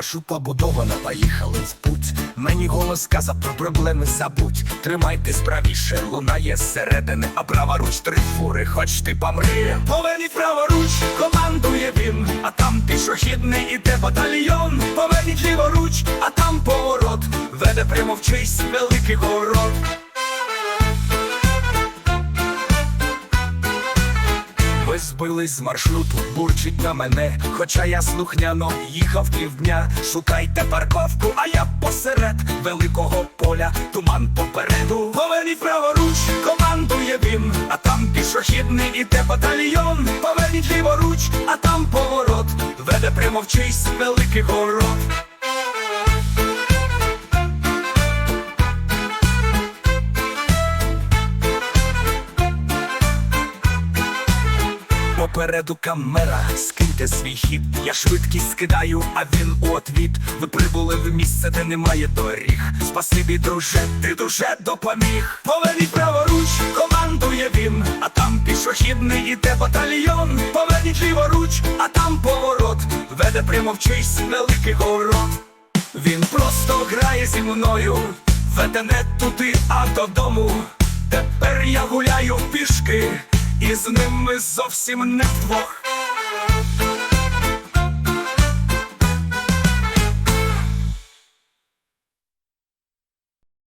маршу побудована, поїхали в путь. Мені голос сказав про проблеми забудь. Тримайте справіше, лунає зсередини, а праворуч три фури, хоч ти помри. Поверніть праворуч, командує він, а там пішохідний іде батальйон. Поверніть ліворуч, а там поворот. Веде прямо в чийсь великий город. Збились з маршруту, бурчить на мене, хоча я слухняно їхав півдня. Шукайте парковку, а я посеред великого поля, туман попереду. Поверніть праворуч, командує він, а там пішохідний іде батальйон. Поверніть ліворуч, а там поворот, веде прямо в чийсь великий город. Попереду камера, скиньте свій хід. Я швидкість скидаю, а він у отвіт. Ви прибули в місце, де немає доріг. Спасибі, друже, ти дуже допоміг. Поверніть праворуч, командує він, а там пішохідний іде батальйон. Поверніть ліворуч, а там поворот. Веде прямо в чийсь великий город. Він просто грає зі мною, веде не туди, а додому. Тепер я гуляю пішки, і з ними зовсім не вдвох.